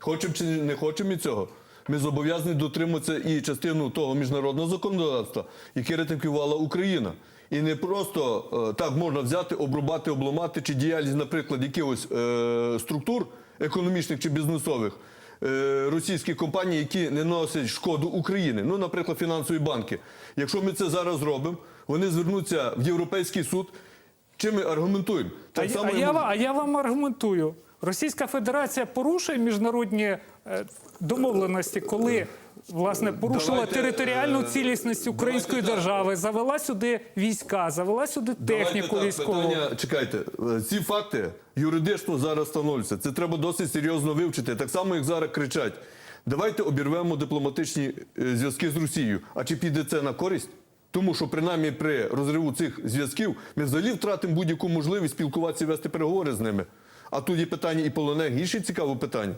Хочемо чи не хочемо і цього. Ми зобов'язані дотримуватися і частину того міжнародного законодавства, яке ратифікувала Україна. І не просто е, так можна взяти, обрубати, обламати чи діяльність, наприклад, якихось е, структур економічних чи бізнесових е, російських компаній, які не носять шкоду Україні. Ну, наприклад, фінансові банки. Якщо ми це зараз зробимо, вони звернуться в Європейський суд. Чим ми аргументуємо? А, Так я- само а, я, а я вам аргументую. Російська Федерація порушує міжнародні е, домовленості, коли власне порушила Давайте, територіальну е, цілісність української держави, завела сюди війська, завела сюди техніку Давайте військову. Питання, чекайте, е, ці факти юридично зараз встановлюються. Це треба досить серйозно вивчити. Так само, як зараз кричать. Давайте обірвемо дипломатичні зв'язки з Росією. А чи піде це на користь? Тому що принаймні при розриву цих зв'язків ми взагалі втратимо будь-яку можливість спілкуватися і вести переговори з ними. А тут є питання і полонених, інше цікаве питання.